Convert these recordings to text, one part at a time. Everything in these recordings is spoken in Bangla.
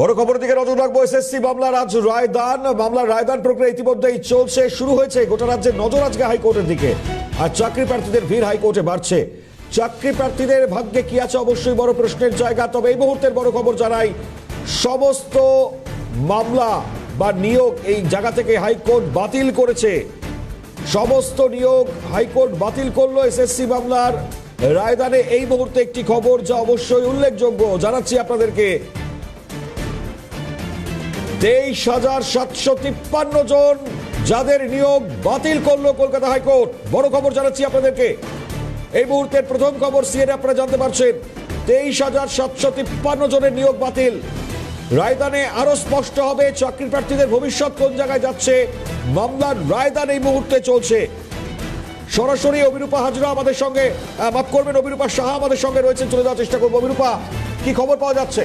বড় খবর দিকে নজর রাখব এসএসসি মামলার আজ রায়দান। মামলার রায়দান প্রক্রিয়া ইতিমধ্যেই চলছে, শুরু হয়েছে। গোটা রাজ্যের নজর আজকে হাইকোর্টের দিকে। আর চাকরি প্রার্থীদের ভিড় হাইকোর্টে বাড়ছে। চাকরি প্রার্থীদের ভাগ্যে কি আছে অবশ্যই বড় প্রশ্নের জায়গা। তবে এই মুহূর্তের বড় খবর জানাই, সমস্ত মামলা বা নিয়োগ এই জায়গা থেকে হাইকোর্ট বাতিল করেছে। সমস্ত নিয়োগ হাইকোর্ট বাতিল করল এসএসসি মামলার। রায়দানে এই মুহূর্তে একটি খবর যা অবশ্যই উল্লেখযোগ্য। জানাচ্ছি আপনাদেরকে তেইশ হাজার সাতশো তিপ্পান্ন জন যাদের নিয়োগ বাতিল করল কলকাতা হাইকোর্ট। বড় খবর জানাচ্ছি আপনাদেরকে। এই মুহূর্তের প্রথম খবর সিএনএ আপনারা জানতে পারছেন। তেইশ হাজার সাতশো তিপ্পান্ন জনের নিয়োগ বাতিল। রায়দানে আরও স্পষ্ট হবে চাকরি প্রার্থীদের ভবিষ্যৎ কোন জায়গায় যাচ্ছে। মামলার রায়দান এই মুহূর্তে চলছে। সরাসরি অভিরূপা হাজরা আমাদের সঙ্গে মাফ করবেন, অভিরূপা সাহা আমাদের সঙ্গে রয়েছেন। চলে যাওয়ার চেষ্টা করব। অভিরূপা, কি খবর পাওয়া যাচ্ছে?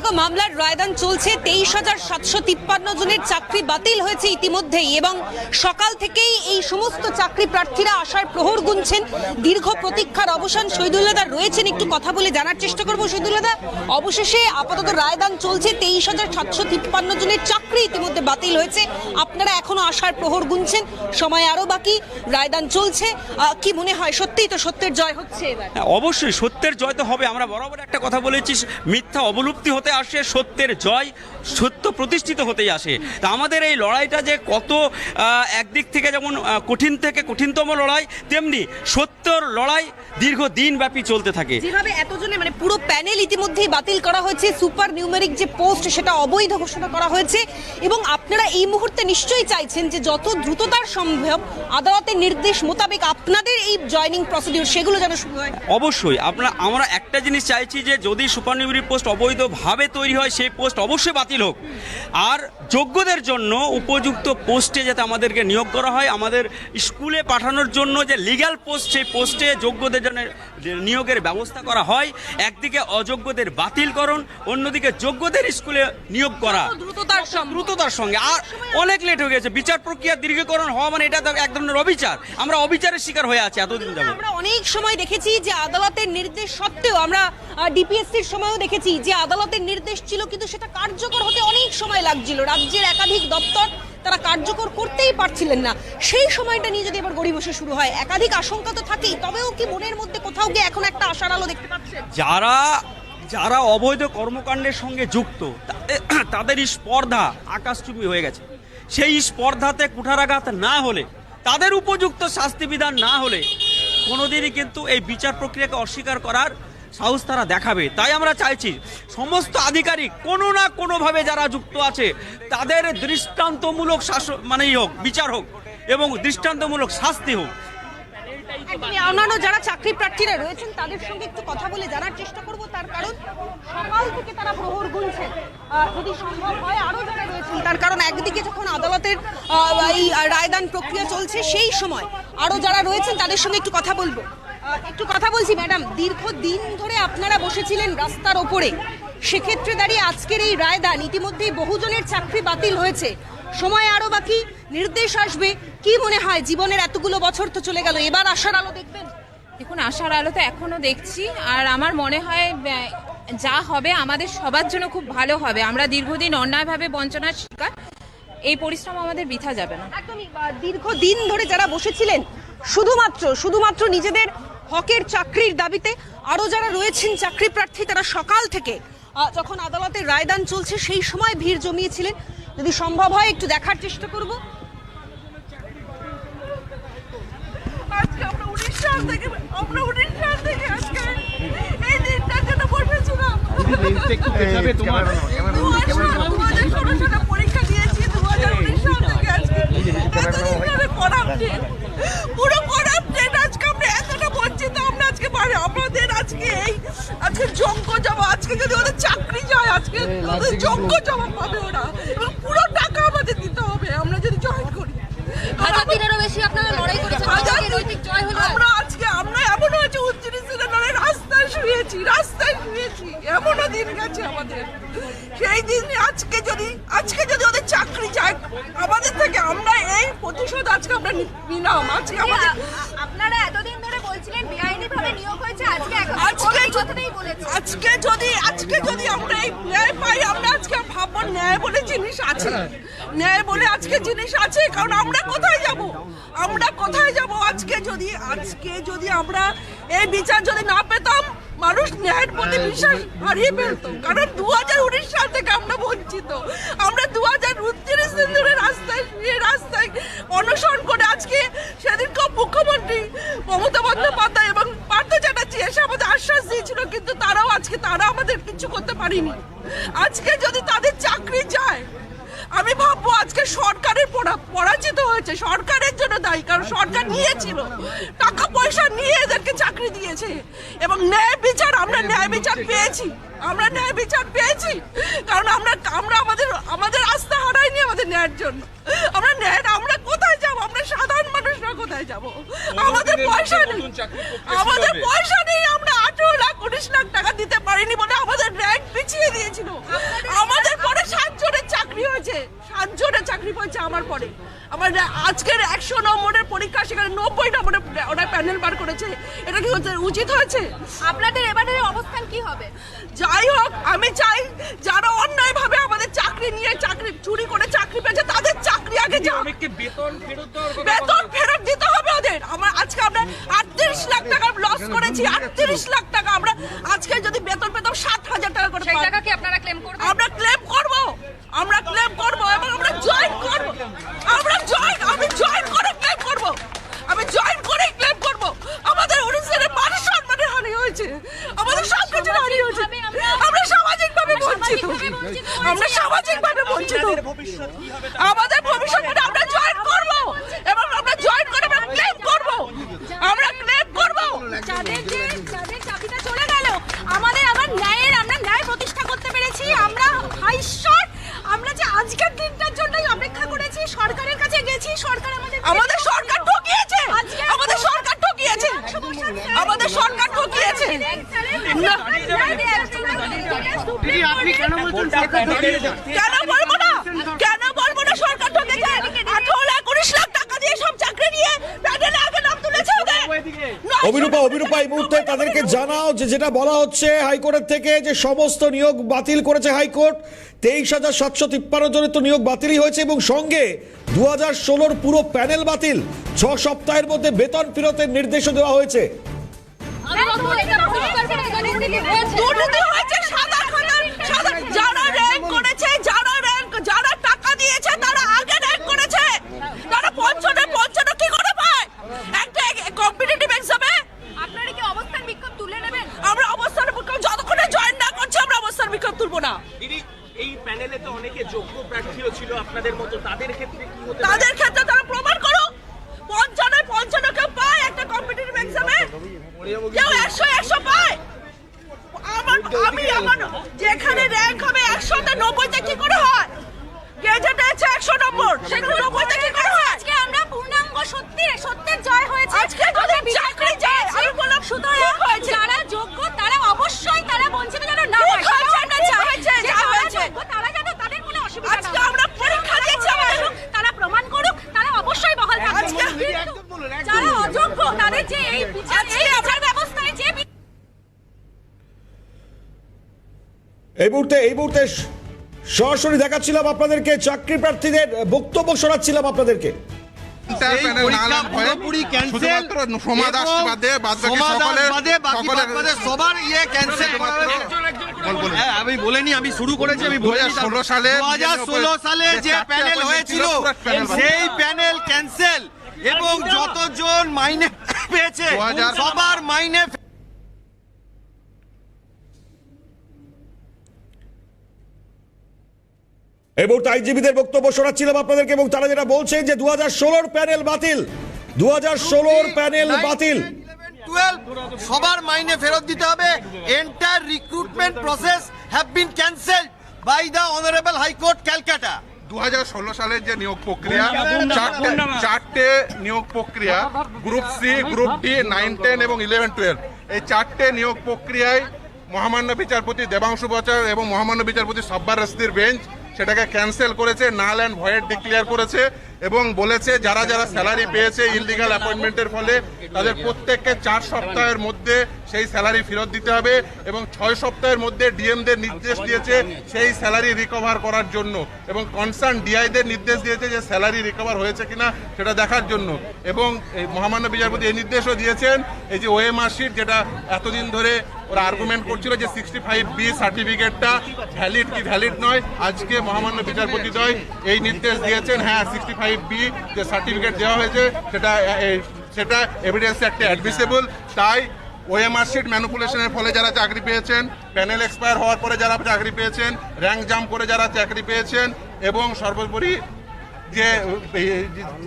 দেখো মামলার রায়দান চলছে। তেইশ হাজার সাতশো তিপ্পান্ন জনের চাকরি বাতিল হয়েছে ইতিমধ্যেই এবং সকাল থেকেই এই সমস্ত চাকরি প্রার্থীরা আসার প্রহর গুনছেন। দীর্ঘ প্রতীক্ষার অবসান শহীদুল্লাহ রয়েছেন। একটু কথা বলে জানার চেষ্টা করব শহীদুল্লাহ অবশেষে আপাতত রায়দান চলছে। তেইশ হাজার সাতশো তিপ্পান্ন জনের চাকরি ইতিমধ্যে বাতিল হয়েছে। আপনারা এখনও আসার প্রহর গুনছেন। সময় আরও বাকি। রায়দান চলছে। কি মনে হয়? সত্যিই তো সত্যের জয় হচ্ছে হ্যাঁ, অবশ্যই সত্যের জয় তো হবে। আমরা বরাবর একটা কথা বলেছি মিথ্যা অবলুপ্তি হতে আসে সত্যের জয় সত্য প্রতিষ্ঠিত হতেই আসে। তা আমাদের এই লড়াইটা যে কত একদিক থেকে যেমন কঠিন থেকে কঠিনতম লড়াই তেমনি সত্যর লড়াই দীর্ঘ দিনব্যাপী চলতে থাকে। যেভাবে এতজনে মানে পুরো প্যানেল ইতিমধ্যেই বাতিল করা হয়েছে সুপার নিউমেরিক যে পোস্ট সেটা অবৈধ ঘোষণা করা হয়েছে এবং আপনারা এই মুহূর্তে নিশ্চয়ই চাইছেন যে যত দ্রুততার সম্ভব আদালতের নির্দেশ মোতাবেক আপনাদের এই জয়নিং প্রসিডিউর সেগুলো যেন শুরু হয়। অবশ্যই আমরা আমরা একটা জিনিস চাইছি যে যদি সুপার নিউমেরিক পোস্ট অবৈধভাবে তৈরি হয় সেই পোস্ট অবশ্যই বাতিল হোক আর যোগ্যদের জন্য উপযুক্ত পোস্টে যাতে আমাদেরকে নিয়োগ করা হয় আমাদের স্কুলে পাঠানোর জন্য যে লিগ্যাল পোস্ট সেই পোস্টে যোগ্যদের জন্য নিয়োগের ব্যবস্থা করা হয় একদিকে অযোগ্যদের বাতিলকরণ অন্যদিকে যোগ্যদের স্কুলে নিয়োগ করা। দ্রুততার দ্রুততার সঙ্গে। আর অনেক লেট হয়ে গেছে বিচার প্রক্রিয়া দীর্ঘকরণ হওয়া মানে এটা এক ধরনের অবিচার। আমরা অবিচারের শিকার হয়ে আছি এতদিন যাবত আমরা অনেক সময় দেখেছি যে আদালতের নির্দেশ সত্ত্বেও আমরা ডিপিএসসির সময়ও দেখেছি যে আদালতের নির্দেশ ছিল কিন্তু সেটা কার্যকর হতে অনেক সময় লাগছিল। রাজ্যের একাধিক দপ্তর তারা কার্যকর করতেই পারছিলেন না। সেই সময়টা নিয়ে যদি এবার গড়িবসে শুরু হয়, একাধিক আশঙ্কা তো থাকেই। তবেও কি মনের মধ্যে কোথাও গিয়ে এখন একটা আশার আলো দেখতে পাচ্ছেন? যারা যারা অবৈধ কর্মকাণ্ডের সঙ্গে যুক্ত তাদের স্পর্ধা আকাশচুপি হয়ে গেছে। সেই স্পর্ধাতে কুঠারাঘাত না হলে, তাদের উপযুক্ত শাস্তি বিধান না হলে, কোনোদিনই কিন্তু এই বিচার প্রক্রিয়াকে অস্বীকার করার সাহস তারা দেখাবে। তাই আমরা চাইছি সমস্ত আধিকারিক কোনো না কোনোভাবে যারা যুক্ত আছে, তাদের দৃষ্টান্তমূলক শাসন মানেই হোক, বিচার হোক এবং দৃষ্টান্তমূলক শাস্তি হোক। অন্যান্য যারা চাকরি প্রার্থীরা রয়েছেন, তাদের সঙ্গে একটু কথা বলে জানার চেষ্টা করব। তার কারণ সকাল থেকে তারা প্রহর গুনছেন যদি সম্ভব হয় আরও যারা রয়েছেন, তার কারণ একদিকে যখন আদালতের এই রায়দান প্রক্রিয়া চলছে, সেই সময় আরও যারা রয়েছেন, তাদের সঙ্গে একটু কথা বলব। একটু কথা বলছি ম্যাডাম। দীর্ঘ দিন ধরে আপনারা বসেছিলেন রাস্তার ওপরে। সেক্ষেত্রে দাঁড়িয়ে আজকের এই রায়দান ইতিমধ্যেই বহুজনের চাকরি বাতিল হয়েছে। সময় আরও বাকি নির্দেশ আসবে। কি মনে হয় জীবনের এতগুলো বছর তো চলে গেল এবার আশার আলো দেখবেন? দেখুন আশার আলো তো এখনও দেখছি আর আমার মনে হয় যা হবে আমাদের সবার জন্য খুব ভালো হবে। আমরা দীর্ঘদিন অন্যায়ভাবে বঞ্চনার শিকার এই পরিশ্রম আমাদের বৃথা যাবে না। একদমই দীর্ঘদিন ধরে যারা বসেছিলেন শুধুমাত্র শুধুমাত্র নিজেদের হকের চাকরির দাবিতে আরও যারা রয়েছেন চাকরি প্রার্থী তারা সকাল থেকে যখন আদালতের রায়দান চলছে সেই সময় ভিড় জমিয়েছিলেন। যদি সম্ভব হয় একটু দেখার চেষ্টা করব। আজকে আমরা উনিশ সাল থেকে আমরা উনিশ সাল থেকে আজকে এই দিনটার জন্য বসেছিলাম। দু হাজার ষোলো সালে পরীক্ষা দিয়েছি দু হাজার উনিশ সাল থেকে আজকে এতদিন ধরে করাপ্টেড পুরো করাপ্টেড আজকে আমরা এতটা বঞ্চিত আমরা আজকে পারে আমাদের আজকে এই আজকে যোগ্য জমা আজকে যদি ওদের চাকরি যায় আজকে যোগ্য জমা পাবে ওরা। এবং পুরো টাকা আমাদের দিতে হবে আমরা যদি জয়েন করি। হাজার দিনেরও বেশি আপনারা লড়াই করেছেন। হাজার আজকে জয় হলো। আমরা আজকে আমরা এমন হয়েছে উনত্রিশ দিনের রাস্তায় শুয়েছি রাস্তায় শুয়েছি। এমনও দিন গেছে আমাদের। সেই দিন আজকে যদি আজকে যদি ওদের চাকরি যায় আমাদের থেকে আমরা এই প্রতিশোধ আজকে আমরা নি- নিলাম। আজকে আমাদের আপনারা এতদিন আজকে যদি আজকে যদি আমরা এই ন্যায় পাই আমরা আজকে ভাববো ন্যায় বলে জিনিস আছে। ন্যায় বলে আজকে জিনিস আছে কারণ আমরা কোথায় যাব? আমরা কোথায় যাব আজকে যদি আজকে যদি আমরা এই বিচার যদি না পেতাম মানুষ ন্যায়ের প্রতি বিশ্বাস হারিয়ে ফেলতো। কারণ দু হাজার উনিশ সাল থেকে আমরা বঞ্চিত। আমরা দু হাজার উনত্রিশ দিন ধরে রাস্তায় রাস্তায় অনুসরণ করে আজকে সেদিনকে মুখ্যমন্ত্রী মমতা বন্দ্যোপাধ্যায় এবং পার্থ চ্যাটার্জি এসে আমাদের আশ্বাস দিয়েছিল কিন্তু তারাও আজকে তারা আমাদের কিছু করতে পারেনি। আজকে যদি তাদের চাকরি যায় আমি ভাববো আজকে সরকারের পরা- পরাজিত হয়েছে সরকারের জন্য দায়ী কারণ সরকার নিয়েছিল। টাকা পয়সা নিয়ে এদেরকে চাকরি দিয়েছে। এবং ন্যায় বিচার আমরা ন্যায় বিচার পেয়েছি। আমরা ন্যায় বিচার পেয়েছি। কারণ আমরা আমরা আমাদের আমাদের আস্থা হারাইনি আমাদের ন্যায়ের জন্য। আমরা ন্যায় আমরা কোথায় যাব? আমরা সাধারণ মানুষরা কোথায় যাব? আমাদের পয়সা নেই। আমাদের পয়সা নেই লাখ উনিশ লাখ টাকা দিতে পারেনি বলে আমাদের র্যাঙ্ক পিছিয়ে দিয়েছিল। আমাদের পরে সাতজনের চাকরি হয়েছে। সাতজনের চাকরি হয়েছে আমার পরে। আমার আজকের একশো নম্বরের পরীক্ষা সেখানে নব্বই নম্বরের ওরা প্যানেল বার করেছে। এটা কি হচ্ছে উচিত হয়েছে? আপনাদের এবারে অবস্থান কি হবে? যাই হোক আমি চাই যারা অন্যায়ভাবে আমাদের চাকরি নিয়ে চাকরি চুরি করে চাকরি পেয়েছে তাদের চাকরি আগে বেতন ফেরত বেতন ফেরত দিতে হবে ওদের। আমার আজকে আমরা আটত্রিশ লাখ টাকা লস করেছি আটত্রিশ লাখ টাকা। আমরা আজকে যদি বেতন পেতাম সাত হাজার টাকা করে। টাকা কি আপনারা ক্লেম করবেন? আমরা ক্লেম করব এবং আমরা জয়েন করব আমরা জয়েন আমি জয়েন করে ক্লেম করব আমি জয়েন করে ক্লেম করব আমাদের উড়িষ্যার মান সম্মানের হানি হয়েছে আমাদের সব কিছু হানি হয়েছে আমরা সামাজিক ভাবে বঞ্চিত আমরা সামাজিক ভাবে বঞ্চিত ভবিষ্যৎ কি হবে আমাদের ভবিষ্যতে আমরা জয়েন করব এবং আমরা জয়েন করে আমরা ক্লেম করব আমরা ক্লেম করব যাদের যে যাদের চাকরিটা চলে গেল আমাদের আবার ন্যায়ের আমরা ন্যায় প্রতিষ্ঠা করতে পেরেছি আমরা ঈশ্বর আমরা যে আজকের দিনটার জন্যই অপেক্ষা করেছি সরকারের কাছে গেছি সরকার আমাদের আমাদের সরকার ঠকিয়েছে আমাদের সরকার ঠকিয়েছে আমাদের সরকার ঠকিয়েছে আপনি কেন বলছেন সরকার ঠকিয়েছে? কেন বলব না কেন বলব না সরকার ঠকেছে আঠারো লাখ উনিশ লাখ টাকা দিয়ে সব চাকরি নিয়ে প্যানেলে আগে নাম তুলেছে ওদের নয়, অভিরূপা অভিরূপা এই মুহূর্তে তাদেরকে জানাও যে যেটা বলা হচ্ছে হাইকোর্টের থেকে যে সমস্ত নিয়োগ বাতিল করেছে হাইকোর্ট তেইশ হাজার সাতশো তিপ্পান্ন জনের তো নিয়োগ বাতিলই হয়েছে এবং সঙ্গে দু হাজার ষোলোর পুরো প্যানেল বাতিল ছ সপ্তাহের মধ্যে বেতন ফেরতের নির্দেশও দেওয়া হয়েছে। যারা র্যাঙ্ক করেছে যারা র্যাঙ্ক যারা টাকা দিয়েছে তারা আগে র্যাঙ্ক করেছে তারা পঞ্চনে পঞ্চনে কি করে পায় একটা কম্পিটিটিভ এক্সামে আপনারা কি অবস্থান বিক্ষোভ তুলে নেবেন আমরা অবস্থান বিক্ষোভ যতক্ষণে জয়েন না করছি আমরা অবস্থান বিক্ষোভ তুলবো না দিদি এই প্যানেলে তো অনেকে যোগ্য প্রার্থীও ছিল আপনাদের মতো তাদের ক্ষেত্রে কি হতে পারে? তাদের ক্ষেত্রে তারা প্রমাণ করো পঞ্চান্ন পঞ্চান্ন কেউ পায় একটা কম্পিটিটিভ এক্সামে কেউ একশো একশো পায় আমার আমি আমার যেখানে র্যাঙ্ক হবে একশোতে নব্বইতে কি করে হয় গেজেটে আছে একশো নম্বর সেখানে নব্বইতে কি করে হয় আজকে আমরা পূর্ণাঙ্গ সত্যি সত্যের জয় হয়েছে আজকে যদি চাকরি যায় আমি বললাম সুতরাং যারা যোগ্য তারা অবশ্যই তারা বঞ্চিত যেন না ঠিক হয় হয়েছে, সেটাও আমরা যা চাই। হয়েছে, যে যা যারা হয়েছে। যোগ্য তারা যেন তাদের কোনো অসুবিধা আজকে না হয়। আমরা পরীক্ষা দিয়েছি আমাদের তারা প্রমাণ করুক তারা অবশ্যই বহাল থাকবে আজকে- কিন্তু যারা অযোগ্য তাদের যে এই বিচার এই বিচার ব্যবস্থায় যে এই মুহূর্তে এই মুহূর্তে সরাসরি দেখাচ্ছিলাম আপনাদেরকে চাকরি প্রার্থীদের বক্তব্য শোনাচ্ছিলাম আপনাদেরকে। আমি বলেনি আমি শুরু করেছি আমি বলে 2016 সালে দু হাজার ষোলো সালে যে প্যানেল হয়েছিল। সেই প্যানেল ক্যান্সেল এবং যতজন মাইনে পেয়েছে সবার মাইনে এই মুহূর্তে আইনজীবীদের বক্তব্য শোনাচ্ছিলাম আপনাদেরকে এবং তারা যেটা বলছেন যে দু হাজার ষোলোর প্যানেল বাতিল। দু হাজার ষোলোর প্যানেল বাতিল। 12 সবার মাইনে ফেরত দিতে হবে। Entire recruitment process have been cancelled by the honourable high court Calcutta দু সালের যে নিয়োগ প্রক্রিয়া চারটে চারটে নিয়োগ প্রক্রিয়া group C group D nine ten এবং ইলেভেন টুয়েলভ এই চারটে নিয়োগ প্রক্রিয়ায় মহামান্য বিচারপতি দেবাংশু বচার এবং মহামান্য বিচারপতি সব্বার রস্তির বেঞ্চ সেটাকে ক্যান্সেল করেছে নাল অ্যান্ড ভয়েড ডিক্লেয়ার করেছে এবং বলেছে যারা যারা স্যালারি পেয়েছে ইললিগাল অ্যাপয়েন্টমেন্টের ফলে, তাদের প্রত্যেককে চার সপ্তাহের মধ্যে সেই স্যালারি ফেরত দিতে হবে এবং ছয় সপ্তাহের মধ্যে ডিএমদের নির্দেশ দিয়েছে সেই স্যালারি রিকভার করার জন্য এবং কনসার্ন ডিআইদের নির্দেশ দিয়েছে যে স্যালারি রিকভার হয়েছে কিনা সেটা দেখার জন্য। এবং মহামান্য বিচারপতি এই নির্দেশও দিয়েছেন, এই যে ওএমআর যেটা এতদিন ধরে ওরা আর্গুমেন্ট করছিল যে সিক্সটি ফাইভ বি সার্টিফিকেটটা ভ্যালিড কি ভ্যালিড নয়? আজকে মহামান্য বিচারপতিদ্বয় এই নির্দেশ দিয়েছেন হ্যাঁ সিক্সটি ফাইভ বি যে সার্টিফিকেট দেওয়া হয়েছে, সেটা সেটা এভিডেন্স একটা অ্যাডমিসেবল তাই ওএমআর শিট ম্যানুপুলেশনের ফলে যারা চাকরি পেয়েছেন প্যানেল এক্সপায়ার হওয়ার পরে যারা চাকরি পেয়েছেন র্যাঙ্ক জাম্প করে যারা চাকরি পেয়েছেন, এবং সর্বোপরি যে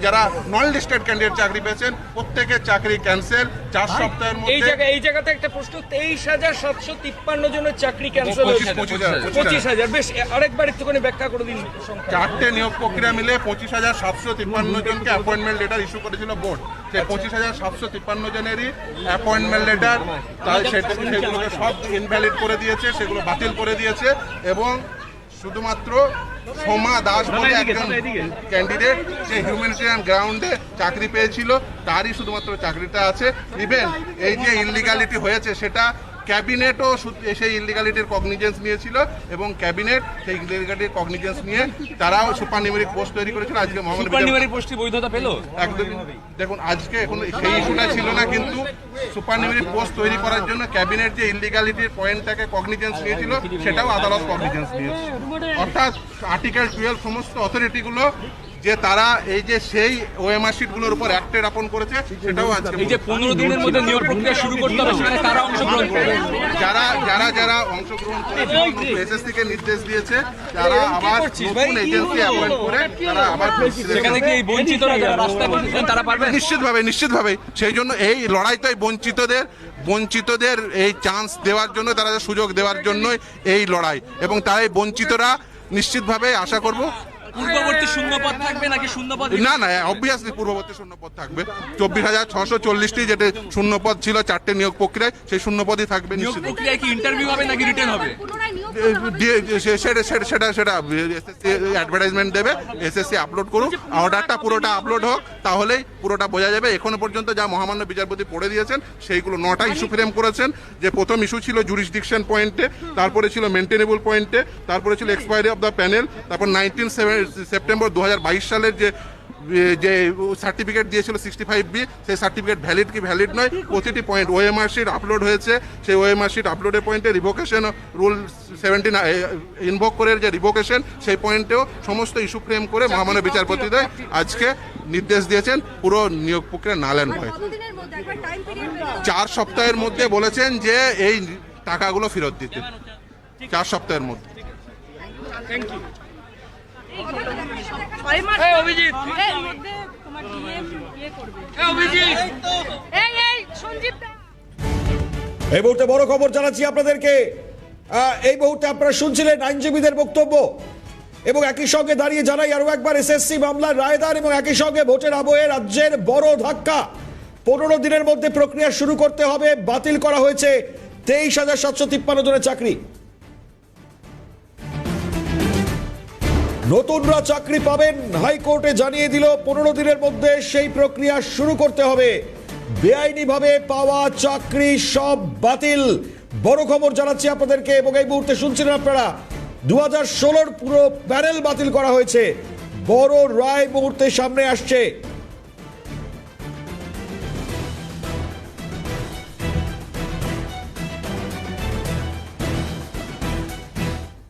যারা নন লিস্টেড ক্যান্ডিডেট চাকরি পেয়েছেন প্রত্যেকের চাকরি ক্যান্সেল চার সপ্তাহের এই মধ্যে জায়গায় এই জায়গাতে একটা প্রশ্ন তেইশ হাজার সাতশো তিপ্পান্ন জনের চাকরি ক্যান্সেল পঁচিশ- হাজার, বেশ আরেকবার একটুখানি ব্যাখ্যা করে দিন চারটে নিয়োগ প্রক্রিয়া মিলে পঁচিশ হাজার সাতশো তিপ্পান্ন জনকে অ্যাপয়েন্টমেন্ট লেটার ইস্যু করেছিল বোর্ড সেই পঁচিশ হাজার সাতশো তিপ্পান্ন জনেরই অ্যাপয়েন্টমেন্ট লেটার তাই সেটা সেগুলোকে সব ইনভ্যালিড করে দিয়েছে সেগুলো বাতিল করে দিয়েছে এবং শুধুমাত্র সোমা দাস বলে একজন ক্যান্ডিডেট যে হিউম্যানিটেরিয়ান গ্রাউন্ডে চাকরি পেয়েছিল। তারই শুধুমাত্র চাকরিটা আছে। ইভেন এই যে ইনলিগালিটি হয়েছে সেটা ক্যাবিনেটও সেই ইলিগালিটির কগনিজেন্স নিয়েছিল এবং ক্যাবিনেট সেই ইলিগালিটির কগনিজেন্স নিয়ে তারাও সুপার নিউমেরিক পোস্ট তৈরি করেছিল। আজকে পোস্টটি বৈধতা পেল? একদম। দেখুন আজকে এখন সেই ইস্যুটা ছিল না কিন্তু সুপার নিউমেরিক পোস্ট তৈরি করার জন্য ক্যাবিনেট যে ইলিগালিটির পয়েন্টটাকে কগনিজেন্স নিয়েছিল সেটাও আদালত কগনিজেন্স নিয়েছে। অর্থাৎ আর্টিকেল টুয়েলভ সমস্ত অথরিটিগুলো যে তারা এই যে সেই ওএমআর শিটগুলোর উপর অ্যাক্টেড আপন করেছে সেটাও আজকে এই যে পনেরো দিনের মধ্যে নিয়োগ প্রক্রিয়া শুরু করতে হবে সেখানে কারা অংশগ্রহণ করবে? যারা যারা যারা অংশগ্রহণ করেছে এসএসসি কে নির্দেশ দিয়েছে তারা আবার নতুন এজেন্সি অ্যাপয়েন্ট করে তারা আবার সেখানে কি এই বঞ্চিতরা যারা রাস্তায় বসেছেন তারা পারবে? নিশ্চিতভাবে নিশ্চিতভাবে। সেই জন্য এই লড়াইটাই বঞ্চিতদের বঞ্চিতদের এই চান্স দেওয়ার জন্য তারা সুযোগ দেওয়ার জন্যই এই লড়াই। এবং তাই বঞ্চিতরা নিশ্চিতভাবে আশা করব পূর্ববর্তী শূন্যপদ থাকবে নাকি শূন্যপদ না না অবভিয়াসলি পূর্ববর্তী শূন্যপদ থাকবে। চব্বিশ হাজার ছশো চল্লিশটি যেটা শূন্যপদ ছিল চারটে নিয়োগ প্রক্রিয়ায় সেই শূন্যপদই থাকবে নিয়োগ প্রক্রিয়ায় কি ইন্টারভিউ হবে নাকি রিটেন হবে? সেটা সেটা সেটা সেটা অ্যাডভার্টাইজমেন্ট দেবে এসএসসি আপলোড করুক অর্ডারটা পুরোটা আপলোড হোক তাহলেই পুরোটা বোঝা যাবে। এখনও পর্যন্ত যা মহামান্য বিচারপতি পড়ে দিয়েছেন সেইগুলো নটা ইস্যু ফ্রেম করেছেন। যে প্রথম ইস্যু ছিল জুরিসডিকশন পয়েন্টে তারপরে ছিল মেনটেনেবল পয়েন্টে তারপরে ছিল এক্সপায়ারি অফ দ্য প্যানেল তারপর নাইনটিন সেপ্টেম্বর দুহাজার বাইশ সালের যে যে সার্টিফিকেট দিয়েছিল সিক্সটি ফাইভ বি সেই সার্টিফিকেট ভ্যালিড কি ভ্যালিড নয়? প্রতিটি পয়েন্ট ওএমআর শিট আপলোড হয়েছে। সেই ওএমআর শিট আপলোডের পয়েন্টে রিভোকেশন রুল সেভেন্টিন ইনভোক করে যে রিভোকেশন সেই পয়েন্টেও সমস্ত ইস্যু ফ্রেম করে মহামান্য বিচারপতিদের আজকে নির্দেশ দিয়েছেন। পুরো নিয়োগ প্রক্রিয়া নালেন হয়। টাইম পিরিয়ড চার সপ্তাহের মধ্যে বলেছেন যে এই টাকাগুলো ফেরত দিতে। চার সপ্তাহের মধ্যে। মাস এই অভিজিৎ। এর মধ্যে তোমার ডিএম ইয়ে করবে। এই অভিজিৎ। এই এই সঞ্জীব দা এই মুহূর্তে বড় খবর জানাচ্ছি আপনাদেরকে। এই মুহূর্তে আপনারা শুনছিলেন আইনজীবীদের বক্তব্য। এবং একই সঙ্গে দাঁড়িয়ে জানাই আরও একবার এসএসসি মামলার রায়দান এবং একই সঙ্গে ভোটের আবহে রাজ্যের বড় ধাক্কা। পনেরো দিনের মধ্যে প্রক্রিয়া শুরু করতে হবে বাতিল করা হয়েছে তেইশ হাজার সাতশো তিপ্পান্ন জনের চাকরি। নতুনরা চাকরি পাবেন। হাইকোর্টে জানিয়ে দিল, পনেরো দিনের মধ্যে সেই প্রক্রিয়া শুরু করতে হবে। বেআইনিভাবে পাওয়া চাকরি সব বাতিল। বড় খবর জানাচ্ছি আপনাদেরকে এবং এই মুহূর্তে শুনছিলেন আপনারা। দু হাজার ষোলোর পুরো প্যানেল বাতিল করা হয়েছে। বড় রায় মুহূর্তে সামনে আসছে।